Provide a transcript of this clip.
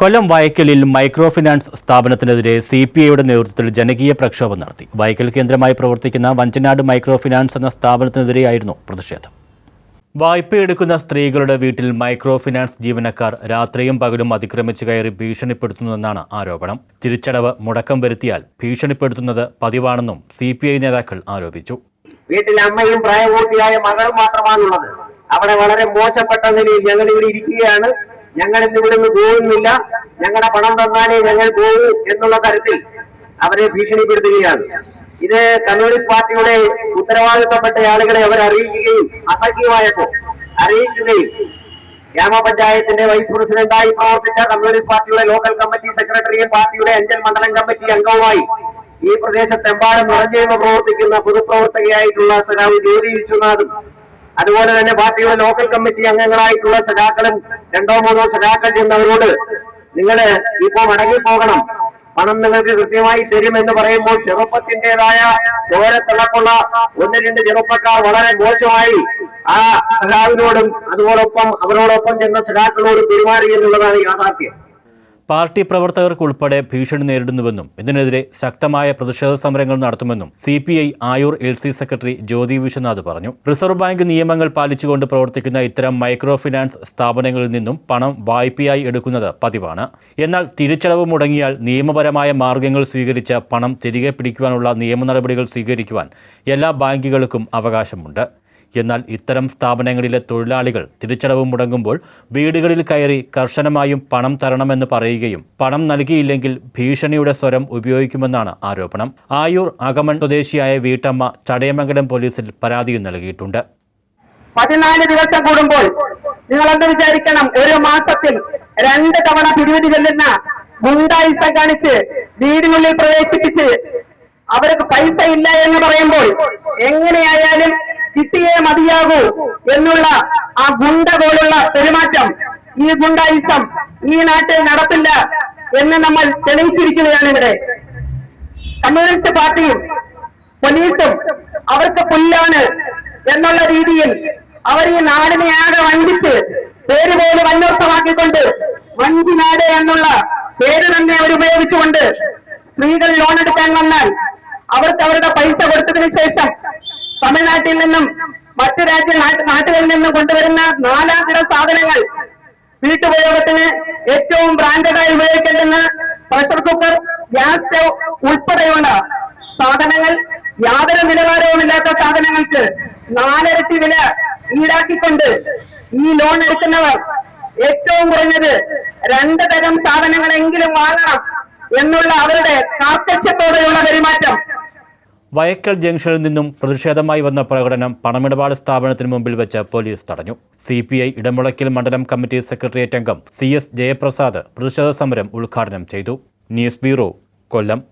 കൊല്ലം വയക്കലിൽ micro finance സ്ഥാപനത്തിനെതിരെ C P ഐയുടെ നേതൃത്വത്തിൽ ജനകീയ പ്രക്ഷോഭം നടത്തി. വൈക്കൽ കേന്ദ്രമായി പ്രവർത്തിക്കുന്ന വഞ്ചനാട് മൈക്രോ ഫിനാൻസ് എന്ന സ്ഥാപനത്തിനെതിരെയായിരുന്നു പ്രതിഷേധം. വായ്പയെടുക്കുന്ന സ്ത്രീകളുടെ വീട്ടിൽ മൈക്രോ ഫിനാൻസ് ജീവനക്കാർ രാത്രിയും പകലും അതിക്രമിച്ചു കയറി ഭീഷണിപ്പെടുത്തുന്നുവെന്നാണ് ആരോപണം. തിരിച്ചടവ് മുടക്കം വരുത്തിയാൽ ഭീഷണിപ്പെടുത്തുന്നത് പതിവാണെന്നും സി നേതാക്കൾ ആരോപിച്ചു. വീട്ടിൽ അമ്മയും പ്രായപൂർത്തിയായ മകളും മാത്രമാണുള്ളത്. അവിടെ വളരെ മോശപ്പെട്ട നിലയിൽ ഞങ്ങൾ ഇവിടെ ഇരിക്കുകയാണ്. ഞങ്ങൾ ഇവിടെ ഇവിടുന്ന് പോകുന്നില്ല. ഞങ്ങളുടെ പണം തന്നാലേ ഞങ്ങൾ പോകൂ എന്നുള്ള തരത്തിൽ അവരെ ഭീഷണിപ്പെടുത്തുകയാണ്. ഇത് കമ്മ്യൂണിസ്റ്റ് പാർട്ടിയുടെ ഉത്തരവാദിത്തപ്പെട്ട ആളുകളെ അവർ അറിയിക്കുകയും അസഖ്യമായപ്പോ അറിയിക്കുകയും ഗ്രാമപഞ്ചായത്തിന്റെ വൈസ് പ്രസിഡന്റായി പ്രവർത്തിച്ച കമ്മ്യൂണിസ്റ്റ് പാർട്ടിയുടെ ലോക്കൽ കമ്മിറ്റി സെക്രട്ടറിയും പാർട്ടിയുടെ അഞ്ചൽ മണ്ഡലം കമ്മിറ്റി അംഗവുമായി ഈ പ്രദേശത്തെമ്പാടും നിറഞ്ഞേമ പ്രവർത്തിക്കുന്ന പൊതുപ്രവർത്തകയായിട്ടുള്ള സഖാവ് ജ്യോതി വിശ്വനാഥും അതുപോലെ തന്നെ പാർട്ടിയുടെ ലോക്കൽ കമ്മിറ്റി അംഗങ്ങളായിട്ടുള്ള സഖാക്കളും രണ്ടോ മൂന്നോ സഖാക്കൾ ചെന്നവരോട് നിങ്ങൾ ഇപ്പൊ മടങ്ങിപ്പോകണം പണം നിങ്ങൾക്ക് കൃത്യമായി തരും എന്ന് പറയുമ്പോൾ ചെറുപ്പത്തിന്റേതായ ചോരത്തിളക്കുള്ള ഒന്ന് രണ്ട് ചെറുപ്പക്കാർ വളരെ മോശമായി ആ സഖാവിനോടും അതുപോലൊപ്പം അവരോടൊപ്പം ചെന്ന സഖാക്കളോട് പെരുമാറി എന്നുള്ളതാണ് യാഥാർത്ഥ്യം. പാർട്ടി പ്രവർത്തകർക്കുൾപ്പെടെ ഭീഷണി നേരിടുന്നുവെന്നും ഇതിനെതിരെ ശക്തമായ പ്രതിഷേധ സമരങ്ങൾ നടത്തുമെന്നും C P I Ayur L C secretary Jyothi Viswanath പറഞ്ഞു. റിസർവ് ബാങ്ക് നിയമങ്ങൾ പാലിച്ചുകൊണ്ട് പ്രവർത്തിക്കുന്ന ഇത്തരം മൈക്രോ ഫിനാൻസ് സ്ഥാപനങ്ങളിൽ നിന്നും പണം വായ്പയായി എടുക്കുന്നത് പതിവാണ്. എന്നാൽ തിരിച്ചടവ് മുടങ്ങിയാൽ നിയമപരമായ മാർഗങ്ങൾ സ്വീകരിച്ച് പണം തിരികെ പിടിക്കുവാനുള്ള നിയമ നടപടികൾ സ്വീകരിക്കുവാൻ എല്ലാ ബാങ്കുകൾക്കും അവകാശമുണ്ട്. എന്നാൽ ഇത്തരം സ്ഥാപനങ്ങളിലെ തൊഴിലാളികൾ തിരിച്ചടവ് മുടങ്ങുമ്പോൾ വീടുകളിൽ കയറി കർശനമായും പണം തരണമെന്ന് പറയുകയും പണം നൽകിയില്ലെങ്കിൽ ഭീഷണിയുടെ സ്വരം ഉപയോഗിക്കുമെന്നാണ് ആരോപണം. ആയൂർ അകമൺ സ്വദേശിയായ വീട്ടമ്മ ചടയമംഗലം പോലീസിൽ പരാതിയും നൽകിയിട്ടുണ്ട്. പതിനാല് ദിവസം കൂടുമ്പോൾ നിങ്ങൾ എന്ത് വിചാരിക്കണം? ഒരു മാസത്തിൽ രണ്ട് തവണ പിരിവിധി ചെല്ലുന്ന ഗുണ്ടായിസം കാണിച്ച് വീടിനുള്ളിൽ പ്രവേശിപ്പിച്ച് അവർക്ക് പൈസ ഇല്ല എന്ന് പറയുമ്പോൾ എങ്ങനെയായാലും കിട്ടിയേ മതിയാകൂ എന്നുള്ള ആ ഗുണ്ട പോലുള്ള പെരുമാറ്റം ഈ ഗുണ്ടായിസം ഈ നാട്ടിൽ നടപ്പില്ല എന്ന് നമ്മൾ തെളിയിച്ചിരിക്കുകയാണ് ഇവിടെ. കമ്മ്യൂണിസ്റ്റ് പാർട്ടിയും പോലീസും അവർക്ക് പുല്ലാണ് എന്നുള്ള രീതിയിൽ അവർ ഈ നാടിനെ ആകെ വഞ്ചിച്ച് പേര് പോലും അന്വർത്ഥമാക്കിക്കൊണ്ട് വഞ്ചിനാട് എന്നുള്ള പേര് തന്നെ അവർ ഉപയോഗിച്ചുകൊണ്ട് സ്ത്രീകൾ ലോൺ എടുക്കാൻ വന്നാൽ അവർക്ക് അവരുടെ പൈസ കൊടുത്തതിന് ശേഷം തമിഴ്നാട്ടിൽ നിന്നും മറ്റു രാജ്യ നാട്ടുകളിൽ നിന്നും കൊണ്ടുവരുന്ന നാലാം സാധനങ്ങൾ വീട്ടുപയോഗത്തിന് ഏറ്റവും ബ്രാൻഡഡായി ഉപയോഗിക്കേണ്ടുന്ന പ്രഷർ കുക്കർ ഗ്യാസ് സ്റ്റൗ ഉൾപ്പെടെയുള്ള സാധനങ്ങൾ യാതൊരു നിലവാരവുമില്ലാത്ത സാധനങ്ങൾക്ക് നാലരട്ടി വില ഈടാക്കിക്കൊണ്ട് ഈ ലോൺ എടുക്കുന്നവർ ഏറ്റവും കുറഞ്ഞത് രണ്ട് തരം സാധനങ്ങളെങ്കിലും വാങ്ങണം എന്നുള്ള അവരുടെ കാർക്കശ്യത്തോടെയുള്ള പെരുമാറ്റം. വയക്കൽ ജംഗ്ഷനിൽ നിന്നും പ്രതിഷേധമായി വന്ന പ്രകടനം പണമിടപാട് സ്ഥാപനത്തിന് മുമ്പിൽ വെച്ച് പോലീസ് തടഞ്ഞു. സി പി ഐ ഇടമുളയ്ക്കൽ മണ്ഡലം കമ്മിറ്റി സെക്രട്ടേറിയറ്റ് അംഗം സി എസ് ജയപ്രസാദ് പ്രതിഷേധ സമരം ഉദ്ഘാടനം ചെയ്തു. News bureau Kollam.